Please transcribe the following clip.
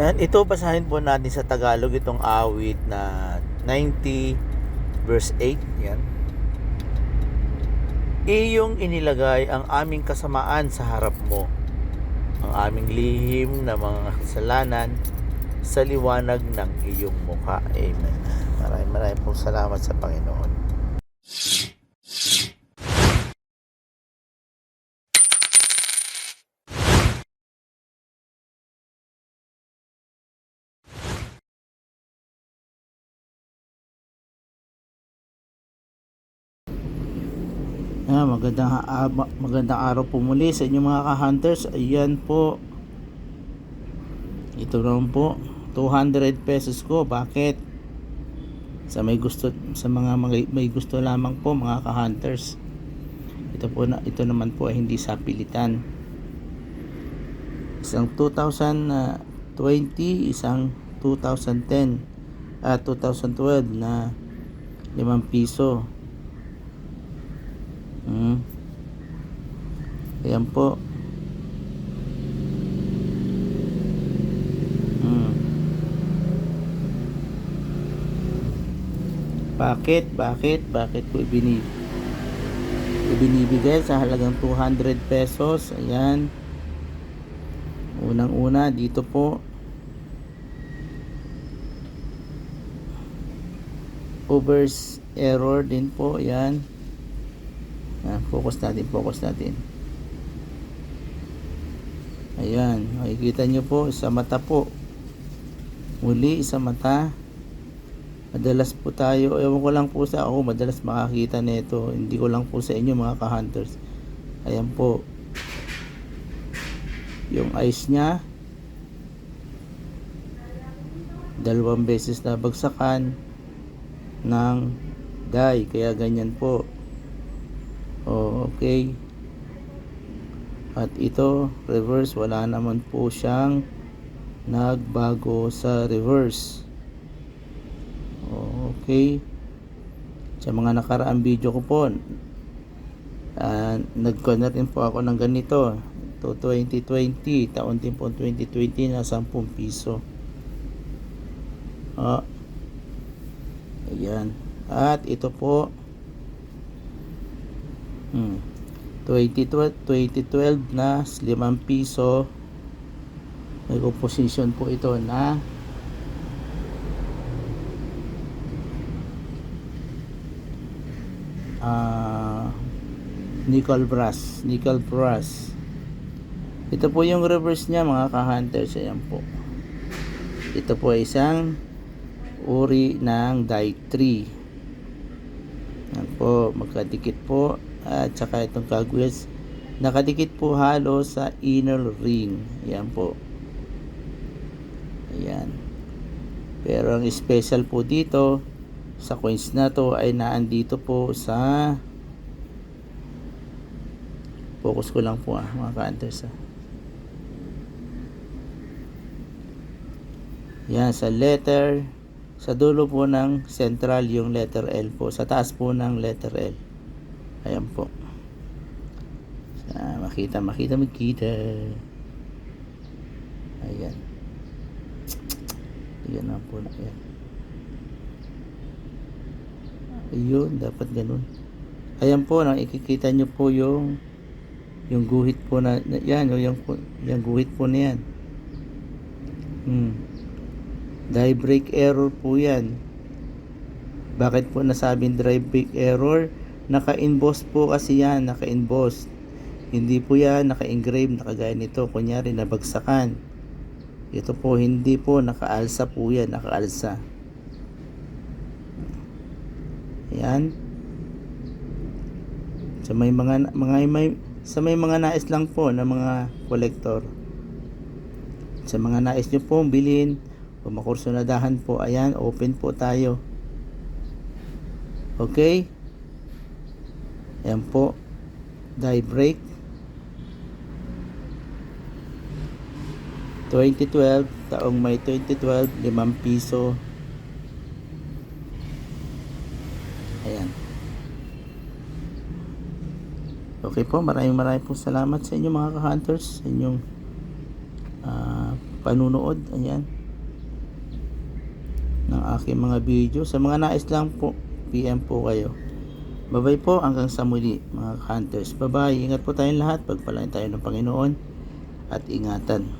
Yan, ito basahin po natin sa Tagalog itong awit na 90 verse 8. Yan. Iyong inilagay ang aming kasamaan sa harap mo. Ang aming lihim na mga kasalanan sa liwanag ng iyong mukha. Amen. Maraming maraming pong salamat sa Panginoon. Ah, magandang, ah, ma- magandang araw po muli sa inyong mga ka-hunters. Ayan po. Ito naman po. 200 pesos ko. Bakit? Sa may gusto sa mga, may gusto lamang po mga ka-hunters. Ito po na ito naman po ay hindi sa pilitan. Isang 2020, isang 2010 at 2012 na 5 piso. Hmm. Ayan po. Hmm. Bakit? Bakit? Bakit po ibinib ibinibigay sa halagang 200 pesos? Ayan. Unang-una dito po. Overs error din po. Ayan. Focus natin, focus natin. Ayan, makikita nyo po sa mata po. Muli sa mata. Madalas po tayo, ewan ko lang po sa ako, madalas makakita nito. Hindi ko lang po sa inyo mga ka-hunters. Ayan po. Yung eyes niya. Dalawang beses na bagsakan ng dye. Kaya ganyan po. Okay. At ito, reverse, wala naman po siyang nagbago sa reverse. Okay. Sa mga nakaraang video ko po, uh, nag-convert din po ako ng ganito. To 2020, taon din po 2020 na 10 piso. Ah. Ayan. At ito po, Hmm. 2012, 2012 na 5 piso. May composition po ito na ah nickel brass, nickel brass. Ito po yung reverse niya mga ka-hunters. Ayan po. Ito po ay isang uri ng die 3. Yan po, magkadikit po at saka itong kagwes nakadikit po halo sa inner ring. Yan po. Ayan. Pero ang special po dito sa coins na to ay naandito po sa focus ko lang po ah mga ka-hunters ah. yan sa letter sa dulo po ng central yung letter L po. Sa taas po ng letter L Ayan po. Ah, makita, makita, makita. Ayan. Ayan na po na. Ayan. Ayun, dapat ganun. Ayan po, nakikita nyo po yung yung guhit po na, yan, yung, yung guhit po na yan. Hmm. Die break error po yan. Bakit po nasabing drive break error? Naka-emboss po kasi yan, naka-emboss. Hindi po yan naka-engrave nakagaya nito, kunyari nabagsakan. Ito po hindi po nakaalsa po yan, nakaalsa. Yan. Sa may mga mga may sa may mga nais lang po na mga collector. Sa mga nais nyo po bilhin, o makursunadahan po, ayan, open po tayo. Okay? Ayan po. Die break. 2012. Taong may 2012. 5 piso. Ayan. Okay po. Maraming maraming po salamat sa inyo mga ka-hunters. Sa inyong uh, panunood. Ayan. Ng aking mga video. Sa mga nais lang po, PM po kayo. Babay po hanggang sa muli mga hunters. Bye. Ingat po tayong lahat. Pagpalain tayo ng Panginoon at ingatan.